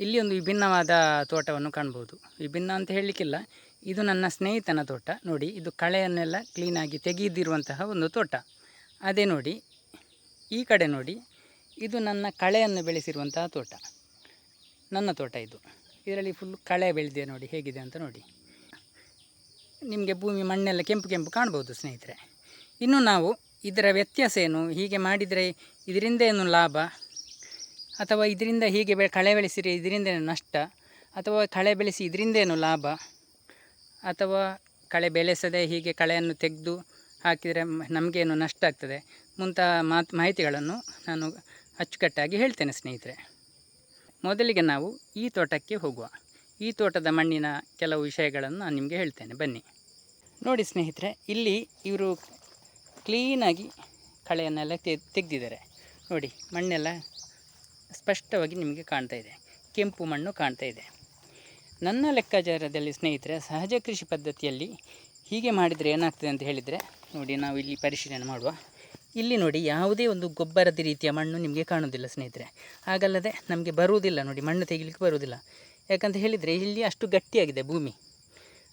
ಇಲ್ಲಿ ಒಂದು ವಿಭಿನ್ನವಾದ ತೋಟವನ್ನು ಕಾಣ್ಬೋದು. ವಿಭಿನ್ನ ಅಂತ ಹೇಳಲಿಕ್ಕಿಲ್ಲ. ಇದು ನನ್ನ ಸ್ನೇಹಿತನ ತೋಟ. ನೋಡಿ, ಇದು ಕಳೆಯನ್ನೆಲ್ಲ ಕ್ಲೀನಾಗಿ ತೆಗೆದಿರುವಂತಹ ಒಂದು ತೋಟ. ಅದೇ ನೋಡಿ, ಈ ಕಡೆ ನೋಡಿ, ಇದು ನನ್ನ ಕಳೆಯನ್ನು ಬೆಳೆಸಿರುವಂತಹ ತೋಟ. ನನ್ನ ತೋಟ ಇದು. ಇದರಲ್ಲಿ ಫುಲ್ ಕಳೆ ಬೆಳೆದಿದೆ ನೋಡಿ, ಹೇಗಿದೆ ಅಂತ ನೋಡಿ. ನಿಮಗೆ ಭೂಮಿ ಮಣ್ಣೆಲ್ಲ ಕೆಂಪು ಕೆಂಪು ಕಾಣ್ಬೋದು ಸ್ನೇಹಿತರೆ. ಇನ್ನು ನಾವು ಇದರ ವ್ಯತ್ಯಾಸ ಏನು? ಹೀಗೆ ಮಾಡಿದರೆ ಇದರಿಂದ ಏನು ಲಾಭ? ಅಥವಾ ಇದರಿಂದ ಹೀಗೆ ಬೆ, ಕಳೆ ಬೆಳೆಸಿರಿ ಇದರಿಂದ ಏನು ನಷ್ಟ, ಅಥವಾ ಕಳೆ ಬೆಳೆಸಿ ಇದರಿಂದೇನು ಲಾಭ, ಅಥವಾ ಕಳೆ ಬೆಳೆಸದೆ ಹೀಗೆ ಕಳೆಯನ್ನು ತೆಗೆದು ಹಾಕಿದರೆ ನಮಗೇನು ನಷ್ಟ ಆಗ್ತದೆ? ಮುಂತಾದ ಮಾತು, ಮಾಹಿತಿಗಳನ್ನು ನಾನು ಅಚ್ಚುಕಟ್ಟಾಗಿ ಹೇಳ್ತೇನೆ ಸ್ನೇಹಿತರೆ. ಮೊದಲಿಗೆ ನಾವು ಈ ತೋಟಕ್ಕೆ ಹೋಗುವ. ಈ ತೋಟದ ಮಣ್ಣಿನ ಕೆಲವು ವಿಷಯಗಳನ್ನು ನಾನು ನಿಮಗೆ ಹೇಳ್ತೇನೆ. ಬನ್ನಿ. ನೋಡಿ ಸ್ನೇಹಿತರೆ, ಇಲ್ಲಿ ಇವರು ಕ್ಲೀನಾಗಿ ಕಳೆಯನ್ನೆಲ್ಲ ತೆಗೆದಿದ್ದಾರೆ. ನೋಡಿ ಮಣ್ಣೆಲ್ಲ ಸ್ಪಷ್ಟವಾಗಿ ನಿಮಗೆ ಕಾಣ್ತಾ ಇದೆ. ಕೆಂಪು ಮಣ್ಣು ಕಾಣ್ತಾ ಇದೆ. ನನ್ನ ಲೆಕ್ಕಾಚಾರದಲ್ಲಿ ಸ್ನೇಹಿತರೆ, ಸಹಜ ಕೃಷಿ ಪದ್ಧತಿಯಲ್ಲಿ ಹೀಗೆ ಮಾಡಿದರೆ ಏನಾಗ್ತದೆ ಅಂತ ಹೇಳಿದರೆ, ನೋಡಿ ನಾವು ಇಲ್ಲಿ ಪರಿಶೀಲನೆ ಮಾಡುವ. ಇಲ್ಲಿ ನೋಡಿ ಯಾವುದೇ ಒಂದು ಗೊಬ್ಬರದ ರೀತಿಯ ಮಣ್ಣು ನಿಮಗೆ ಕಾಣೋದಿಲ್ಲ ಸ್ನೇಹಿತರೆ. ಹಾಗಲ್ಲದೆ ನಮಗೆ ಬರುವುದಿಲ್ಲ ನೋಡಿ, ಮಣ್ಣು ತೆಗಿಲಿಕ್ಕೆ ಬರುವುದಿಲ್ಲ. ಯಾಕಂತ ಹೇಳಿದರೆ ಇಲ್ಲಿ ಅಷ್ಟು ಗಟ್ಟಿಯಾಗಿದೆ ಭೂಮಿ.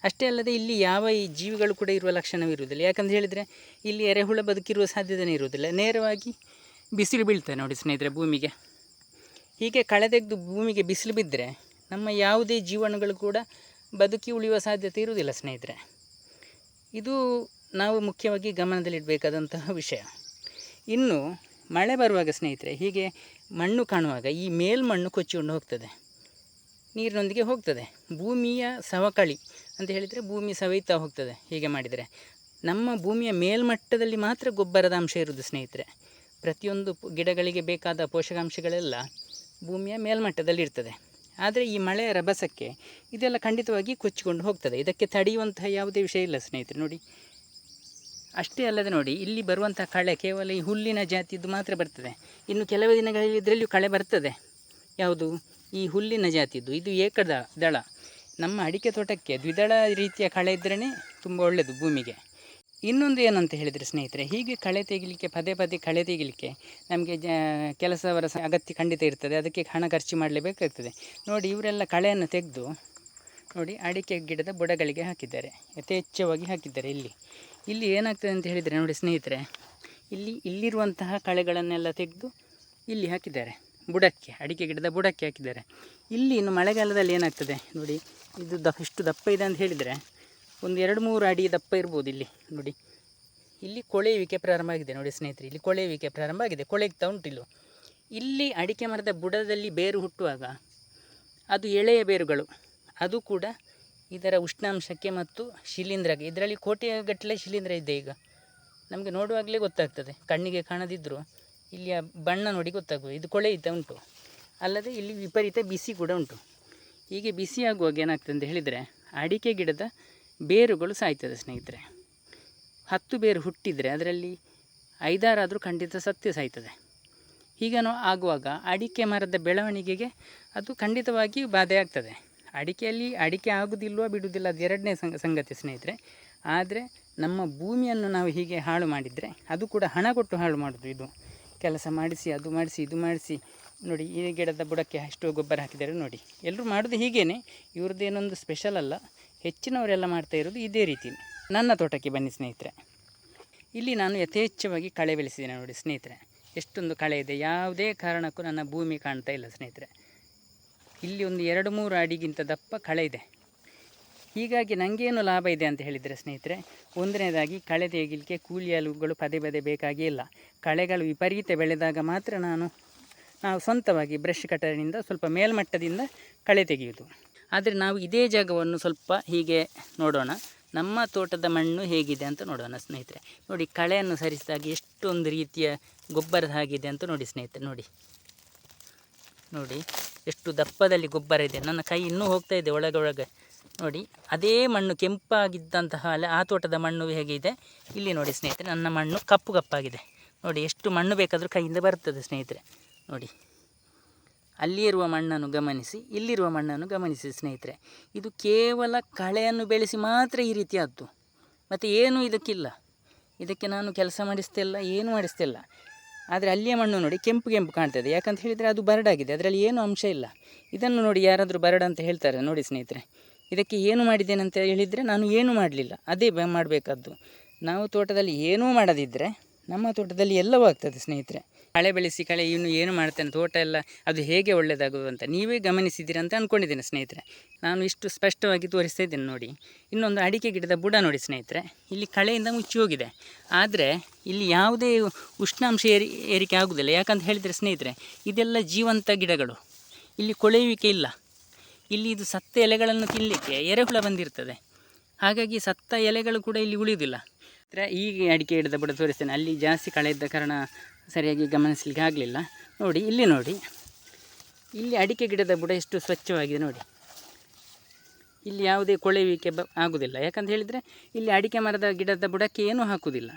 ಅಷ್ಟೇ ಅಲ್ಲದೆ ಇಲ್ಲಿ ಯಾವ ಈ ಜೀವಿಗಳು ಕೂಡ ಇರುವ ಲಕ್ಷಣವಿರುವುದಿಲ್ಲ ಯಾಕಂತ ಹೇಳಿದರೆ ಇಲ್ಲಿ ಎರೆಹುಳ ಬದುಕಿರುವ ಸಾಧ್ಯತೆಯೇ ಇರುವುದಿಲ್ಲ. ನೇರವಾಗಿ ಬಿಸಿಲು ಬೀಳ್ತದೆ ನೋಡಿ ಸ್ನೇಹಿತರೆ ಭೂಮಿಗೆ. ಹೀಗೆ ಕಳೆ ತೆಗೆದು ಭೂಮಿಗೆ ಬಿಸಿಲು ಬಿದ್ದರೆ ನಮ್ಮ ಯಾವುದೇ ಜೀವನಗಳು ಕೂಡ ಬದುಕಿ ಉಳಿಯುವ ಸಾಧ್ಯತೆ ಇರುವುದಿಲ್ಲ, ಸ್ನೇಹಿತರೆ. ಇದು ನಾವು ಮುಖ್ಯವಾಗಿ ಗಮನದಲ್ಲಿಡಬೇಕಾದಂತಹ ವಿಷಯ. ಇನ್ನು ಮಳೆ ಬರುವಾಗ, ಸ್ನೇಹಿತರೆ, ಹೀಗೆ ಮಣ್ಣು ಕಾಣುವಾಗ, ಈ ಮೇಲ್ಮಣ್ಣು ಕೊಚ್ಚಿಕೊಂಡು ಹೋಗ್ತದೆ. ನೀರಿನೊಂದಿಗೆ ಹೋಗ್ತದೆ. ಭೂಮಿಯ ಸವಕಳಿ ಅಂತ ಹೇಳಿದರೆ ಭೂಮಿ ಸವೆಯುತ್ತಾ ಹೋಗ್ತದೆ. ಹೀಗೆ ಮಾಡಿದರೆ ನಮ್ಮ ಭೂಮಿಯ ಮೇಲ್ಮಟ್ಟದಲ್ಲಿ ಮಾತ್ರ ಗೊಬ್ಬರದ ಅಂಶ ಇರುವುದು, ಸ್ನೇಹಿತರೆ. ಪ್ರತಿಯೊಂದು ಗಿಡಗಳಿಗೆ ಬೇಕಾದ ಪೋಷಕಾಂಶಗಳೆಲ್ಲ ಭೂಮಿಯ ಮೇಲ್ಮಟ್ಟದಲ್ಲಿ ಇರ್ತದೆ. ಆದರೆ ಈ ಮಳೆಯ ರಭಸಕ್ಕೆ ಇದೆಲ್ಲ ಖಂಡಿತವಾಗಿ ಕೊಚ್ಚಿಕೊಂಡು ಹೋಗ್ತದೆ. ಇದಕ್ಕೆ ತಡೆಯುವಂತಹ ಯಾವುದೇ ವಿಷಯ ಇಲ್ಲ ಸ್ನೇಹಿತರೆ, ನೋಡಿ. ಅಷ್ಟೇ ಅಲ್ಲದೆ ನೋಡಿ, ಇಲ್ಲಿ ಬರುವಂಥ ಕಳೆ ಕೇವಲ ಈ ಹುಲ್ಲಿನ ಜಾತಿದ್ದು ಮಾತ್ರ ಬರ್ತದೆ. ಇನ್ನು ಕೆಲವು ದಿನಗಳಲ್ಲಿ ಇದರಲ್ಲಿಯೂ ಕಳೆ ಬರ್ತದೆ. ಯಾವುದು? ಈ ಹುಲ್ಲಿನ ಜಾತಿದ್ದು. ಇದು ಏಕದ ದಳ. ನಮ್ಮ ಅಡಿಕೆ ತೋಟಕ್ಕೆ ದ್ವಿದಳ ರೀತಿಯ ಕಳೆ ಇದ್ರೇ ತುಂಬ ಒಳ್ಳೆಯದು ಭೂಮಿಗೆ. ಇನ್ನೊಂದು ಏನಂತ ಹೇಳಿದರೆ ಸ್ನೇಹಿತರೆ, ಹೀಗೆ ಕಳೆ ತೆಗಿಲಿಕ್ಕೆ, ಪದೇ ಪದೇ ಕಳೆ ತೆಗಿಲಿಕ್ಕೆ ನಮಗೆ ಜ, ಕೆಲಸವರ ಅಗತ್ಯ ಖಂಡಿತ ಇರ್ತದೆ. ಅದಕ್ಕೆ ಹಣ ಖರ್ಚು ಮಾಡಲೇಬೇಕಾಗ್ತದೆ. ನೋಡಿ, ಇವರೆಲ್ಲ ಕಳೆಯನ್ನು ತೆಗೆದು, ನೋಡಿ, ಅಡಿಕೆ ಗಿಡದ ಬುಡಗಳಿಗೆ ಹಾಕಿದ್ದಾರೆ. ಯಥೇಚ್ಛವಾಗಿ ಹಾಕಿದ್ದಾರೆ ಇಲ್ಲಿ. ಇಲ್ಲಿ ಏನಾಗ್ತದೆ ಅಂತ ಹೇಳಿದರೆ ನೋಡಿ ಸ್ನೇಹಿತರೆ, ಇಲ್ಲಿ, ಇಲ್ಲಿರುವಂತಹ ಕಳೆಗಳನ್ನೆಲ್ಲ ತೆಗೆದು ಇಲ್ಲಿ ಹಾಕಿದ್ದಾರೆ. ಬುಡಕ್ಕೆ, ಅಡಿಕೆ ಗಿಡದ ಬುಡಕ್ಕೆ ಹಾಕಿದ್ದಾರೆ. ಇಲ್ಲಿ ಇನ್ನು ಮಳೆಗಾಲದಲ್ಲಿ ಏನಾಗ್ತದೆ? ನೋಡಿ, ಇದು ದ, ಇಷ್ಟು ದಪ್ಪ ಇದೆ ಅಂತ ಹೇಳಿದರೆ ಒಂದು ಎರಡು ಮೂರು ಅಡಿ ದಪ್ಪ ಇರ್ಬೋದು ಇಲ್ಲಿ, ನೋಡಿ. ಇಲ್ಲಿ ಕೊಳೆಯುವಿಕೆ ಪ್ರಾರಂಭ ಆಗಿದೆ ನೋಡಿ ಸ್ನೇಹಿತರೆ, ಇಲ್ಲಿ ಕೊಳೆಯುವಿಕೆ ಪ್ರಾರಂಭ ಆಗಿದೆ. ಕೊಳೆಗ್ತಾ ಉಂಟು ಇಲ್ಲೂ. ಅಡಿಕೆ ಮರದ ಬುಡದಲ್ಲಿ ಬೇರು ಹುಟ್ಟುವಾಗ ಅದು ಎಳೆಯ ಬೇರುಗಳು. ಅದು ಕೂಡ ಇದರ ಉಷ್ಣಾಂಶಕ್ಕೆ ಮತ್ತು ಶಿಲೀಂಧ್ರಕ್ಕೆ. ಇದರಲ್ಲಿ ಕೋಟೆಯ ಗಟ್ಟಲೆ ಶಿಲೀಂಧ್ರ ಇದೆ ಈಗ. ನಮಗೆ ನೋಡುವಾಗಲೇ ಗೊತ್ತಾಗ್ತದೆ. ಕಣ್ಣಿಗೆ ಕಾಣದಿದ್ದರೂ ಇಲ್ಲಿಯ ಬಣ್ಣ ನೋಡಿ ಗೊತ್ತಾಗ್ಬೋದು ಇದು ಕೊಳೆಯುತ್ತ ಉಂಟು. ಅಲ್ಲದೆ ಇಲ್ಲಿ ವಿಪರೀತ ಬಿಸಿ ಕೂಡ ಉಂಟು. ಹೀಗೆ ಬಿಸಿ ಆಗುವಾಗ ಏನಾಗ್ತದೆ ಅಂತ ಹೇಳಿದರೆ, ಅಡಿಕೆ ಗಿಡದ ಬೇರುಗಳು ಸಾಯ್ತದೆ ಸ್ನೇಹಿತರೆ. ಹತ್ತು ಬೇರು ಹುಟ್ಟಿದರೆ ಅದರಲ್ಲಿ ಐದಾರಾದರೂ ಖಂಡಿತ ಸತ್ಯ ಸಾಯ್ತದೆ. ಹೀಗೇನೋ ಆಗುವಾಗ ಅಡಿಕೆ ಮರದ ಬೆಳವಣಿಗೆಗೆ ಅದು ಖಂಡಿತವಾಗಿಯೂ ಬಾಧೆ ಆಗ್ತದೆ. ಅಡಿಕೆಯಲ್ಲಿ ಅಡಿಕೆ ಆಗುವುದಿಲ್ವ ಬಿಡುವುದಿಲ್ಲ ಅದು ಎರಡನೇ ಸಂಗ, ಸಂಗತಿ ಸ್ನೇಹಿತರೆ. ಆದರೆ ನಮ್ಮ ಭೂಮಿಯನ್ನು ನಾವು ಹೀಗೆ ಹಾಳು ಮಾಡಿದರೆ ಅದು ಕೂಡ ಹಣ ಕೊಟ್ಟು ಹಾಳು ಮಾಡೋದು ಇದು. ಕೆಲಸ ಮಾಡಿಸಿ, ಅದು ಮಾಡಿಸಿ, ಇದು ಮಾಡಿಸಿ ನೋಡಿ, ಈ ಗಿಡದ ಬುಡಕ್ಕೆ ಅಷ್ಟು ಗೊಬ್ಬರ ಹಾಕಿದ್ದಾರೆ ನೋಡಿ. ಎಲ್ಲರೂ ಮಾಡೋದು ಹೀಗೇನೆ. ಇವ್ರದ್ದು ಏನೊಂದು ಸ್ಪೆಷಲ್ ಅಲ್ಲ. ಹೆಚ್ಚಿನವರೆಲ್ಲ ಮಾಡ್ತಾ ಇರೋದು ಇದೇ ರೀತಿ. ನನ್ನ ತೋಟಕ್ಕೆ ಬನ್ನಿ ಸ್ನೇಹಿತರೆ. ಇಲ್ಲಿ ನಾನು ಯಥೇಚ್ಛವಾಗಿ ಕಳೆ ಬೆಳೆಸಿದ್ದೇನೆ ನೋಡಿ ಸ್ನೇಹಿತರೆ. ಎಷ್ಟೊಂದು ಕಳೆ ಇದೆ. ಯಾವುದೇ ಕಾರಣಕ್ಕೂ ನನ್ನ ಭೂಮಿ ಕಾಣ್ತಾ ಇಲ್ಲ ಸ್ನೇಹಿತರೆ. ಇಲ್ಲಿ ಒಂದು ಎರಡು ಮೂರು ಅಡಿಗಿಂತ ದಪ್ಪ ಕಳೆ ಇದೆ. ಹೀಗಾಗಿ ನನಗೇನು ಲಾಭ ಇದೆ ಅಂತ ಹೇಳಿದರೆ ಸ್ನೇಹಿತರೆ, ಒಂದನೇದಾಗಿ ಕಳೆ ತೆಗಿಲಿಕ್ಕೆ ಕೂಲಿಯಾಳುಗಳು ಪದೇ ಪದೇ ಬೇಕಾಗಿಲ್ಲ ಕಳೆಗಳು ವಿಪರೀತ ಬೆಳೆದಾಗ ಮಾತ್ರ ನಾನು ನಾವು ಸ್ವಂತವಾಗಿ ಬ್ರಷ್ ಕಟರಿನಿಂದ ಸ್ವಲ್ಪ ಮೇಲ್ಮಟ್ಟದಿಂದ ಕಳೆ ತೆಗೆಯುವುದು ಆದರೆ ನಾವು ಇದೇ ಜಾಗವನ್ನು ಸ್ವಲ್ಪ ಹೀಗೆ ನೋಡೋಣ. ನಮ್ಮ ತೋಟದ ಮಣ್ಣು ಹೇಗಿದೆ ಅಂತ ನೋಡೋಣ ಸ್ನೇಹಿತರೆ. ನೋಡಿ, ಕಳೆಯನ್ನು ಸರಿಸಿದಾಗ ಎಷ್ಟೊಂದು ರೀತಿಯ ಗೊಬ್ಬರದ ಹಾಗಿದೆ ಅಂತ ನೋಡಿ ಸ್ನೇಹಿತರೆ, ನೋಡಿ. ನೋಡಿ, ಎಷ್ಟು ದಪ್ಪದಲ್ಲಿ ಗೊಬ್ಬರ ಇದೆ. ನನ್ನ ಕೈ ಇನ್ನೂ ಹೋಗ್ತಾ ಇದೆ ಒಳಗೆ ಒಳಗೆ. ನೋಡಿ, ಅದೇ ಮಣ್ಣು ಕೆಂಪಾಗಿದ್ದಂತಹ ಅಲ್ಲ ಆ ತೋಟದ ಮಣ್ಣು ಹೇಗಿದೆ? ಇಲ್ಲಿ ನೋಡಿ ಸ್ನೇಹಿತರೆ, ನನ್ನ ಮಣ್ಣು ಕಪ್ಪು ಕಪ್ಪಾಗಿದೆ. ನೋಡಿ, ಎಷ್ಟು ಮಣ್ಣು ಬೇಕಾದರೂ ಕೈಯಿಂದ ಬರ್ತದೆ ಸ್ನೇಹಿತರೆ. ನೋಡಿ. ಅಲ್ಲಿರುವ ಮಣ್ಣನ್ನು ಗಮನಿಸಿ, ಇಲ್ಲಿರುವ ಮಣ್ಣನ್ನು ಗಮನಿಸಿ ಸ್ನೇಹಿತರೆ. ಇದು ಕೇವಲ ಕಳೆಯನ್ನು ಬೆಳೆಸಿ ಮಾತ್ರ ಈ ರೀತಿಯಾದ್ದು. ಮತ್ತು ಏನೂ ಇದಕ್ಕಿಲ್ಲ. ಇದಕ್ಕೆ ನಾನು ಕೆಲಸ ಮಾಡಿಸ್ತಿಲ್ಲ, ಏನೂ ಮಾಡಿಸ್ತಿಲ್ಲ. ಆದರೆ ಅಲ್ಲಿಯ ಮಣ್ಣು ನೋಡಿ ಕೆಂಪು ಕೆಂಪು ಕಾಣ್ತದೆ ಯಾಕಂತ ಹೇಳಿದರೆ ಅದು ಬರಡಾಗಿದೆ ಅದರಲ್ಲಿ ಏನೂ ಅಂಶ ಇಲ್ಲ. ಇದನ್ನು ನೋಡಿ ಯಾರಾದರೂ ಬರಡ ಅಂತ ಹೇಳ್ತಾರೆ ನೋಡಿ ಸ್ನೇಹಿತರೆ. ಇದಕ್ಕೆ ಏನು ಮಾಡಿದ್ದೇನೆ ಅಂತ ಹೇಳಿದರೆ ನಾನು ಏನೂ ಮಾಡಲಿಲ್ಲ. ಅದೇ ಬ, ಮಾಡಬೇಕಾದ್ದು. ನಾವು ತೋಟದಲ್ಲಿ ಏನೂ ಮಾಡದಿದ್ದರೆ ನಮ್ಮ ತೋಟದಲ್ಲಿ ಎಲ್ಲವೂ ಆಗ್ತದೆ ಸ್ನೇಹಿತರೆ. ಕಳೆ ಬೆಳೆಸಿ ಕಳೆ ಇನ್ನು ಏನು ಮಾಡ್ತೇನೆ ತೋಟ ಎಲ್ಲ, ಅದು ಹೇಗೆ ಒಳ್ಳೆಯದಾಗೋದು ಅಂತ ನೀವೇ ಗಮನಿಸಿದ್ದೀರಾ ಅಂತ ಅಂದ್ಕೊಂಡಿದ್ದೇನೆ ಸ್ನೇಹಿತರೆ. ನಾನು ಇಷ್ಟು ಸ್ಪಷ್ಟವಾಗಿ ತೋರಿಸ್ತಾ ಇದ್ದೇನೆ ನೋಡಿ. ಇನ್ನೊಂದು ಅಡಿಕೆ ಗಿಡದ ಬುಡ ನೋಡಿ ಸ್ನೇಹಿತರೆ. ಇಲ್ಲಿ ಕಳೆಯಿಂದ ಮುಚ್ಚಿ ಹೋಗಿದೆ. ಆದರೆ ಇಲ್ಲಿ ಯಾವುದೇ ಉಷ್ಣಾಂಶ ಏರಿ, ಏರಿಕೆ ಆಗುವುದಿಲ್ಲ ಯಾಕಂತ ಹೇಳಿದರೆ ಸ್ನೇಹಿತರೆ, ಇದೆಲ್ಲ ಜೀವಂತ ಗಿಡಗಳು. ಇಲ್ಲಿ ಕೊಳೆಯುವಿಕೆ ಇಲ್ಲ. ಇಲ್ಲಿ ಇದು ಸತ್ತ ಎಲೆಗಳನ್ನು ತಿನ್ನಲಿಕ್ಕೆ ಎರೆಹುಳ ಬಂದಿರ್ತದೆ. ಹಾಗಾಗಿ ಸತ್ತ ಎಲೆಗಳು ಕೂಡ ಇಲ್ಲಿ ಉಳಿಯುವುದಿಲ್ಲ. ಹತ್ರ ಈ ಅಡಿಕೆ ಗಿಡದ ಬುಡ ತೋರಿಸ್ತೇನೆ. ಅಲ್ಲಿ ಜಾಸ್ತಿ ಕಳೆ ಇದ್ದ ಕಾರಣ ಸರಿಯಾಗಿ ಗಮನಿಸಲಿಕ್ಕೆ ಆಗಲಿಲ್ಲ. ನೋಡಿ, ಇಲ್ಲಿ ನೋಡಿ. ಇಲ್ಲಿ ಅಡಿಕೆ ಗಿಡದ ಬುಡ ಎಷ್ಟು ಸ್ವಚ್ಛವಾಗಿದೆ ನೋಡಿ. ಇಲ್ಲಿ ಯಾವುದೇ ಕೊಳೆಯುವಿಕೆ ಬ ಆಗುವುದಿಲ್ಲ ಯಾಕಂತ ಹೇಳಿದರೆ ಇಲ್ಲಿ ಅಡಿಕೆ ಮರದ ಗಿಡದ ಬುಡಕ್ಕೆ ಏನೂ ಹಾಕುವುದಿಲ್ಲ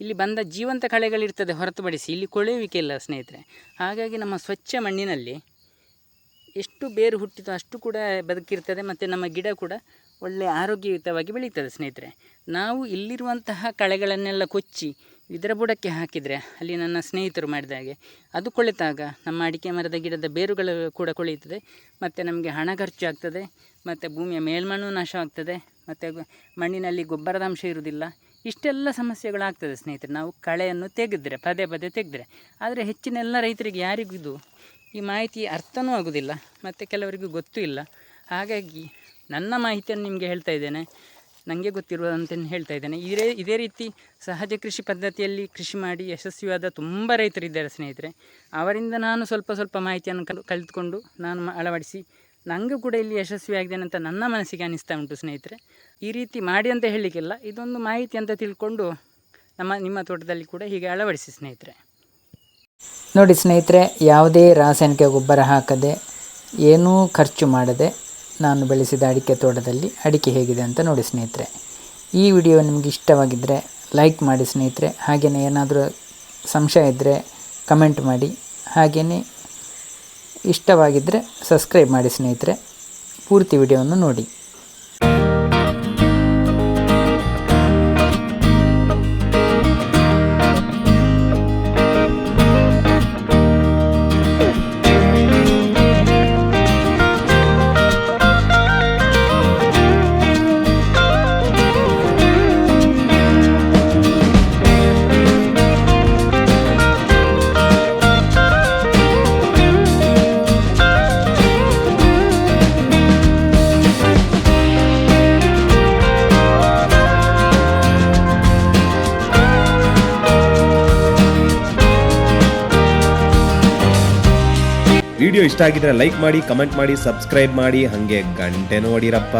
ಇಲ್ಲಿ ಬಂದ ಜೀವಂತ ಕಳೆಗಳಿರ್ತದೆ ಹೊರತುಪಡಿಸಿ ಇಲ್ಲಿ ಕೊಳೆಯುವಿಕೆ ಇಲ್ಲ ಸ್ನೇಹಿತರೆ. ಹಾಗಾಗಿ ನಮ್ಮ ಸ್ವಚ್ಛ ಮಣ್ಣಿನಲ್ಲಿ ಎಷ್ಟು ಬೇರು ಹುಟ್ಟಿತೋ ಅಷ್ಟು ಕೂಡ ಬದುಕಿರ್ತದೆ, ಮತ್ತು ನಮ್ಮ ಗಿಡ ಕೂಡ ಒಳ್ಳೆಯ ಆರೋಗ್ಯಯುತವಾಗಿ ಬೆಳೀತದೆ ಸ್ನೇಹಿತರೆ. ನಾವು ಇಲ್ಲಿರುವಂತಹ ಕಳೆಗಳನ್ನೆಲ್ಲ ಕೊಚ್ಚಿ ಇದರ ಬುಡಕ್ಕೆ ಹಾಕಿದರೆ ಅಲ್ಲಿ ನನ್ನ ಸ್ನೇಹಿತರು ಮಾಡಿದ ಹಾಗೆ. ಅದು ಕೊಳೆತಾಗ ನಮ್ಮ ಅಡಿಕೆ ಮರದ ಗಿಡದ ಬೇರುಗಳು ಕೂಡ ಕೊಳೆಯುತ್ತದೆ. ಮತ್ತು ನಮಗೆ ಹಣ ಖರ್ಚು ಆಗ್ತದೆ. ಮತ್ತು ಭೂಮಿಯ ಮೇಲ್ಮಣ್ಣು ನಾಶ ಆಗ್ತದೆ. ಮತ್ತು ಮಣ್ಣಿನಲ್ಲಿ ಗೊಬ್ಬರದ ಅಂಶ ಇರುವುದಿಲ್ಲ. ಇಷ್ಟೆಲ್ಲ ಸಮಸ್ಯೆಗಳಾಗ್ತದೆ ಸ್ನೇಹಿತರೆ. ನಾವು ಕಳೆಯನ್ನು ತೆಗೆದ್ರೆ, ಪದೇ ಪದೇ ತೆಗೆದ್ರೆ. ಆದರೆ ಹೆಚ್ಚಿನ ಎಲ್ಲ ರೈತರಿಗೆ ಯಾರಿಗೂ ಇದು ಈ ಮಾಹಿತಿ ಅರ್ಥನೂ ಆಗೋದಿಲ್ಲ. ಮತ್ತು ಕೆಲವರಿಗೂ ಗೊತ್ತೂ ಇಲ್ಲ. ಹಾಗಾಗಿ ನನ್ನ ಮಾಹಿತಿಯನ್ನು ನಿಮಗೆ ಹೇಳ್ತಾ ಇದ್ದೇನೆ. ನನಗೆ ಗೊತ್ತಿರುವಂತೆ ಹೇಳ್ತಾ ಇದ್ದೇನೆ. ಇದೇ ಇದೇ ರೀತಿ ಸಹಜ ಕೃಷಿ ಪದ್ಧತಿಯಲ್ಲಿ ಕೃಷಿ ಮಾಡಿ ಯಶಸ್ವಿಯಾದ ತುಂಬ ರೈತರಿದ್ದಾರೆ ಸ್ನೇಹಿತರೆ. ಅವರಿಂದ ನಾನು ಸ್ವಲ್ಪ ಸ್ವಲ್ಪ ಮಾಹಿತಿಯನ್ನು ಕಲ್, ಕಲಿತುಕೊಂಡು ನಾನು ಅಳವಡಿಸಿ ನನಗೂ ಕೂಡ ಇಲ್ಲಿ ಯಶಸ್ವಿ ಆಗಿದೆ ಅಂತ ನನ್ನ ಮನಸ್ಸಿಗೆ ಅನಿಸ್ತಾ ಉಂಟು ಸ್ನೇಹಿತರೆ. ಈ ರೀತಿ ಮಾಡಿ ಅಂತ ಹೇಳಲಿಕ್ಕಿಲ್ಲ. ಇದೊಂದು ಮಾಹಿತಿ ಅಂತ ತಿಳ್ಕೊಂಡು ನಮ್ಮ, ನಿಮ್ಮ ತೋಟದಲ್ಲಿ ಕೂಡ ಹೀಗೆ ಅಳವಡಿಸಿ ಸ್ನೇಹಿತರೆ. ನೋಡಿ ಸ್ನೇಹಿತರೆ, ಯಾವುದೇ ರಾಸಾಯನಿಕ ಗೊಬ್ಬರ ಹಾಕದೆ ಏನೂ ಖರ್ಚು ಮಾಡದೆ ನಾನು ಬೆಳೆಸಿದ ಅಡಿಕೆ ತೋಟದಲ್ಲಿ ಅಡಿಕೆ ಹೇಗಿದೆ ಅಂತ ನೋಡಿ ಸ್ನೇಹಿತರೆ. ಈ ವಿಡಿಯೋ ನಿಮಗೆ ಇಷ್ಟವಾಗಿದ್ದರೆ ಲೈಕ್ ಮಾಡಿ ಸ್ನೇಹಿತರೆ. ಹಾಗೆಯೇ ಏನಾದರೂ ಸಂಶಯ ಇದ್ದರೆ ಕಮೆಂಟ್ ಮಾಡಿ. ಹಾಗೆಯೇ ಇಷ್ಟವಾಗಿದ್ದರೆ ಸಬ್ಸ್ಕ್ರೈಬ್ ಮಾಡಿ ಸ್ನೇಹಿತರೆ. ಪೂರ್ತಿ ವಿಡಿಯೋವನ್ನು ನೋಡಿ. ವಿಡಿಯೋ ಇಷ್ಟ ಆಗಿದ್ರೆ ಲೈಕ್ ಮಾಡಿ ಕಮೆಂಟ್ ಮಾಡಿ ಸಬ್ಸ್ಕ್ರೈಬ್ ಮಾಡಿ ಹಂಗೆ ಗಂಟೆ ನೋಡಿರಪ್ಪ.